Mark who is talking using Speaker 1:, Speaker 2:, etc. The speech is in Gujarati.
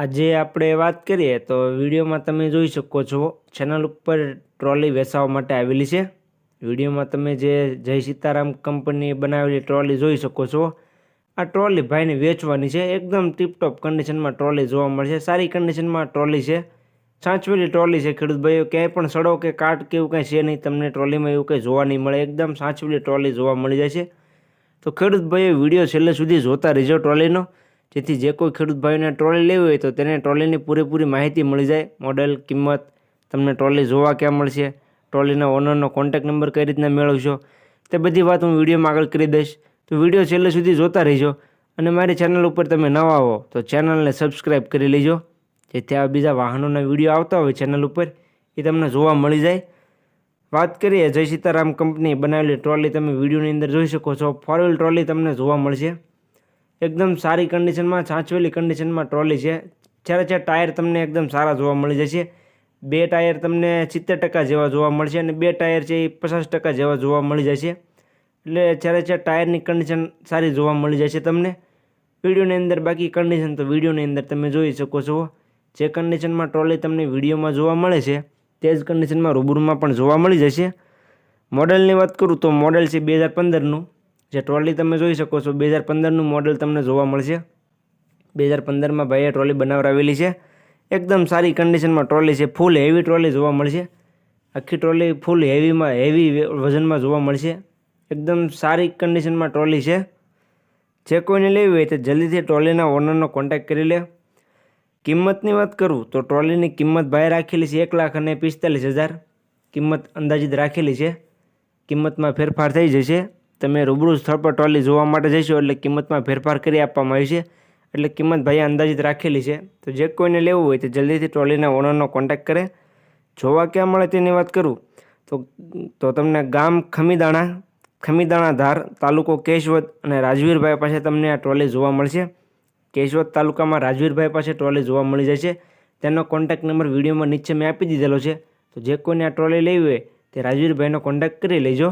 Speaker 1: આજે આપણે વાત કરીએ તો વિડીયોમાં તમે જોઈ શકો છો ચેનલ ઉપર ટ્રોલી વેચાવા માટે આવેલી છે. વિડીયોમાં તમે જે જય સીતારામ કંપની બનાવેલી ટ્રોલી જોઈ શકો છો. આ ટ્રોલી ભાઈને વેચવાની છે. એકદમ ટીપટોપ કન્ડિશનમાં ટ્રોલી જોવા મળશે. સારી કન્ડિશનમાં ટ્રોલી છે. સાચવેલી ટ્રોલી છે ખેડૂત ભાઈઓ. ક્યાંય પણ સડો કે કાટ કે એવું કાંઈ છે નહીં, તમને ટ્રોલીમાં એવું કંઈ જોવા નહીં મળે. એકદમ સાચવેલી ટ્રોલી જોવા મળી જાય છે. તો ખેડૂત ભાઈઓ, વીડિયો છેલ્લે સુધી જોતા રહેજો ટ્રોલીનો. જેથી જે કોઈ ખેડૂત ભાઈઓને ટ્રોલી લેવી હોય તો તેને ટ્રોલીની પૂરેપૂરી માહિતી મળી જાય, મોડેલ, કિંમત, તમને ટ્રોલી જોવા ક્યાં મળશે, ટ્રોલીના ઓનરનો કોન્ટેક નંબર કઈ રીતના મેળવશો, તે બધી વાત હું વિડીયોમાં આગળ કરી દઈશ. તો વીડિયો છેલ્લે સુધી જોતા રહેજો અને મારી ચેનલ ઉપર તમે નવા હો તો ચેનલને સબસ્ક્રાઈબ કરી લેજો. જેથી આ બીજા વાહનોના વીડિયો આવતા હોય ચેનલ ઉપર, એ તમને જોવા મળી જાય. વાત કરીએ, જય સીતારામ કંપની બનાવેલી ટ્રોલી તમે વિડીયોની અંદર જોઈ શકો છો. ફોર વ્હીલ ટ્રોલી તમને જોવા મળશે. એકદમ સારી કન્ડિશનમાં સાચવેલી કન્ડિશનમાં ટ્રોલી છે. જ્યારે છે ટાયર તમને એકદમ સારા જોવા મળી જશે. બે ટાયર તમને સિત્તેર ટકા જેવા જોવા મળશે અને બે ટાયર છે એ પચાસ ટકા જેવા જોવા મળી જશે. એટલે જ્યારે છે ટાયરની કન્ડિશન સારી જોવા મળી જશે તમને, વિડીયોની અંદર બાકી કન્ડિશન તો વિડીયોની અંદર તમે જોઈ શકો છો. જે કન્ડિશનમાં ટ્રોલી તમને વિડીયોમાં જોવા મળે છે, તે જ કન્ડિશનમાં રૂબરૂમાં પણ જોવા મળી જશે. મોડેલની વાત કરું તો મોડેલ છે બે હજાર પંદરનું. જે ટ્રોલી તમે જોઈ શકો છો, બે હજાર પંદરનું મોડલ તમને જોવા મળશે. બે હજાર પંદરમાં ભાઈએ ટ્રોલી બનાવરાવેલી છે. એકદમ સારી કન્ડિશનમાં ટ્રોલી છે ફૂલ હેવી ટ્રોલી જોવા મળશે. આખી ટ્રોલી ફૂલ હેવીમાં હેવી વજનમાં જોવા મળશે. એકદમ સારી કન્ડિશનમાં ટ્રોલી છે. જે કોઈને લેવી હોય તો જલ્દીથી ટ્રોલીના ઓનરનો કોન્ટેક્ટ કરી લે. કિંમતની વાત કરું તો ટ્રોલીની કિંમત ભાઈ રાખેલી છે એક લાખ અને પિસ્તાલીસ હજાર. કિંમત અંદાજિત રાખેલી છે. કિંમતમાં ફેરફાર થઈ જશે. તમે રૂબરૂ સ્થળ પર ટ્રોલી જોવા માટે જઈશો એટલે કિંમતમાં ફેરફાર કરી આપવામાં આવશે એટલે કિંમત ભાઈએ અંદાજિત રાખેલી છે. તો જે કોઈને લેવું હોય તે જલ્દીથી ટ્રોલીના ઓનરનો કોન્ટેક્ટ કરે. જોવા ક્યાં મળે તેની વાત કરું? તો તો તમને ગામ ખમીદાણા ખમીદાણા ધાર, તાલુકો કેશવદ અને રાજવીરભાઈ પાસે તમને આ ટ્રોલી જોવા મળશે. કેશવદ તાલુકામાં રાજવીરભાઈ પાસે ટ્રોલી જોવા મળી જશે તેનો કોન્ટેક્ટ નંબર વિડીયોમાં નીચે મેં આપી દીધેલો છે. તો જે કોઈને આ ટ્રોલી લેવી હોય તે રાજવીરભાઈનો કોન્ટેક્ટ કરી લેજો.